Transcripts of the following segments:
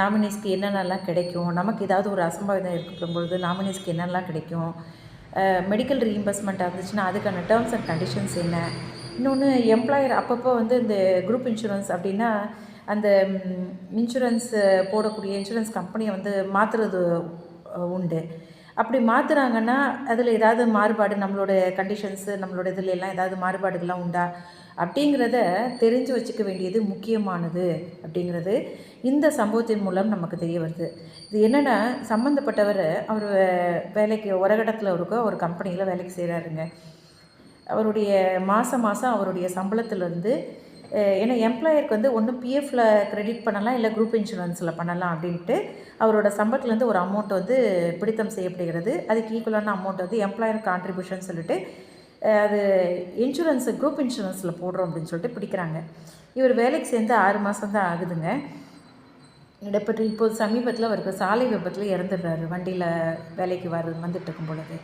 நாமினிஸ்க்கு என்னென்னலாம் கிடைக்கும்? நமக்கு ஏதாவது ஒரு அசம்பாவிதம் ஏற்படும் பொழுது நாமினிஸ்க்கு என்னென்னலாம் கிடைக்கும்? மெடிக்கல் ரீஇம்பர்ஸ்மெண்ட் இருந்துச்சுன்னா அதுக்கான டேர்ம்ஸ் அண்ட் கண்டிஷன்ஸ் என்ன? இன்னொன்று எம்ப்ளாயர் அப்பப்போ வந்து இந்த குரூப் இன்சூரன்ஸ் அப்படின்னா அந்த இன்சூரன்ஸ் போடக்கூடிய இன்சூரன்ஸ் கம்பெனியை வந்து மாற்றுறது உண்டு. அப்படி மாற்றுறாங்கன்னா அதில் ஏதாவது மாறுபாடு நம்மளோட கண்டிஷன்ஸு நம்மளோட இதில் எல்லாம் ஏதாவது மாறுபாடுகள்லாம் உண்டா? அப்படிங்கிறத தெரிஞ்சு வச்சுக்க வேண்டியது முக்கியமானது அப்படிங்கிறது இந்த சம்பவத்தின் மூலம் நமக்கு தெரிய வருது. இது என்னென்னா சம்மந்தப்பட்டவர் அவர் வேலைக்கு உரகடத்தில் இருக்க ஒரு கம்பெனியில் வேலைக்கு செய்கிறாருங்க அவருடைய மாதம் மாதம் அவருடைய சம்பளத்திலேருந்து ஏன்னா எம்ப்ளாயருக்கு வந்து ஒன்று பிஎஃப்பில் க்ரெடிட் பண்ணலாம் இல்லை குரூப் இன்சூரன்ஸில் பண்ணலாம் அப்படின்ட்டு அவரோட சம்பளத்துலேருந்து ஒரு அமௌண்ட் வந்து பிடித்தம் செய்யப்படுகிறது. அதுக்கு ஈக்குவலான அமௌண்ட் வந்து எம்ப்ளாயர் கான்ட்ரிபியூஷன் சொல்லிட்டு அது இன்சூரன்ஸு குரூப் இன்சூரன்ஸில் போடுறோம் அப்படின்னு சொல்லிட்டு பிடிக்கிறாங்க. இவர் வேலைக்கு சேர்ந்து ஆறு மாதம் தான் ஆகுதுங்க. இடப்பட்டு இப்போது சமீபத்தில் அவருக்கு சாலை விபத்தில் இறந்துடுறாரு. வண்டியில் வேலைக்கு வர வந்துட்டு இருக்கும் பொழுது.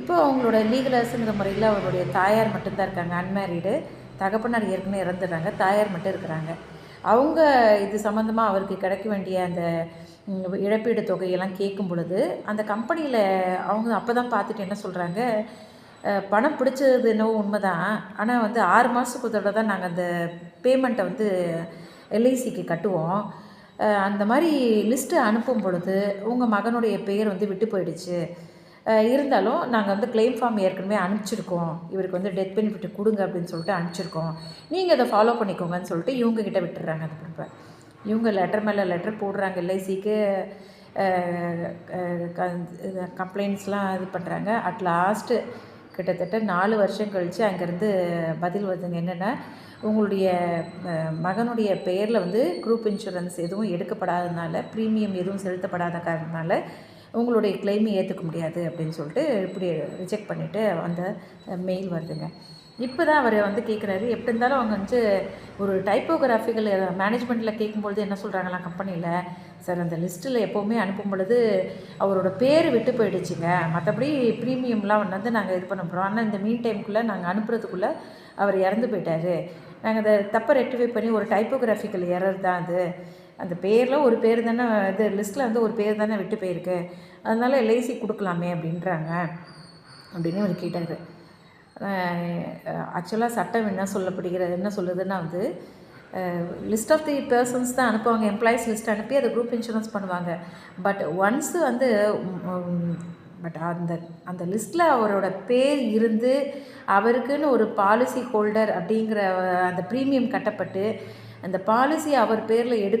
இப்போ அவங்களோட லீகலர்ஸுங்கிற முறையில் அவருடைய தாயார் மட்டும்தான் இருக்காங்க. அன்மேரீடு தகப்பனார் ஏற்கனவே இறந்துடுறாங்க. தாயார் மட்டும் இருக்கிறாங்க. அவங்க இது சம்மந்தமாக அவருக்கு கிடைக்க வேண்டிய அந்த இழப்பீடு தொகையெல்லாம் கேட்கும் பொழுது அந்த கம்பெனியில் அவங்க அப்போ தான் பார்த்துட்டு என்ன சொல்கிறாங்க பணம் பிடிச்சது என்னவோ உண்மை தான் ஆனால் வந்து ஆறு மாதத்துக்கு ஒரு தடவை தான் நாங்கள் அந்த பேமெண்ட்டை வந்து எல்ஐசிக்கு கட்டுவோம். அந்த மாதிரி லிஸ்ட்டு அனுப்பும் பொழுது உங்கள் மகனுடைய பெயர் வந்து விட்டு போயிடுச்சு. இருந்தாலும் நாங்கள் வந்து கிளைம் ஃபார்ம் ஏற்கனவே அனுப்பிச்சிருக்கோம். இவருக்கு வந்து டெத் பெனிஃபிட் கொடுங்க அப்படின்னு சொல்லிட்டு அனுப்பிச்சிருக்கோம். நீங்கள் அதை ஃபாலோ பண்ணிக்கோங்கன்னு சொல்லிட்டு இவங்கக்கிட்ட விட்டுறாங்க அந்த பொறுப்பை இவங்க லெட்டர் மேலே லெட்டர் போடுறாங்க எல்ஐசிக்கு கம்ப்ளைண்ட்ஸ்லாம் இது பண்ணுறாங்க அட் லாஸ்ட்டு கிட்டத்தட்ட நாலு வருஷம் கழித்து அங்கேருந்து பதில் வருதுங்க என்னென்னா உங்களுடைய மகனுடைய பெயரில் வந்து குரூப் இன்சூரன்ஸ் எதுவும் எடுக்கப்படாததுனால ப்ரீமியம் எதுவும் செலுத்தப்படாத காரணத்தினால உங்களுடைய கிளைமை ஏற்றுக்க முடியாது அப்படின்னு சொல்லிட்டு இப்படி ரிஜெக்ட் பண்ணிவிட்டு அந்த மெயில் வருதுங்க. இப்போ தான் அவர் வந்து கேட்குறாரு எப்படி இருந்தாலும் அவங்க வந்து ஒரு டைப்போகிராஃபிக்கல் மேனேஜ்மெண்ட்டில் கேட்கும்பொழுது என்ன சொல்கிறாங்களா கம்பெனியில் சார் அந்த லிஸ்ட்டில் எப்போவுமே அனுப்பும் பொழுது அவரோட பேர் விட்டு போயிடுச்சுங்க. மற்றபடி ப்ரீமியம்லாம் வந்து நாங்கள் இது பண்ண போகிறோம் ஆனால் இந்த மீன் டைமுக்குள்ளே நாங்கள் அனுப்புறதுக்குள்ளே அவர் இறந்து போயிட்டார். நாங்கள் அதை தப்பை ரெக்டிஃபை பண்ணி ஒரு டைப்போகிராஃபிக்கல் எரர் தான் அது. அந்த பேரில் ஒரு பேர் தானே இது லிஸ்ட்டில் வந்து ஒரு பேர் தானே விட்டு போயிருக்கு. அதனால் எல்ஐசி கொடுக்கலாமே அப்படின்றாங்க அப்படின்னு அவர் கேட்டார். ஆக்சுவலாக சட்டம் என்ன சொல்லப்படுகிறது என்ன சொல்லுதுன்னா வந்து லிஸ்ட் ஆஃப் தி பர்சன்ஸ் தான் அனுப்புவாங்க எம்ப்ளாயீஸ் லிஸ்ட் அனுப்பி அதை குரூப் இன்சூரன்ஸ் பண்ணுவாங்க. பட் ஒன்ஸு வந்து பட் அந்த அந்த லிஸ்ட்டில் அவரோட பேர் இருந்து அவருக்குன்னு ஒரு பாலிசி ஹோல்டர் அப்படிங்கிற அந்த ப்ரீமியம் கட்டப்பட்டு அந்த பாலிசி அவர் பேரில் எடு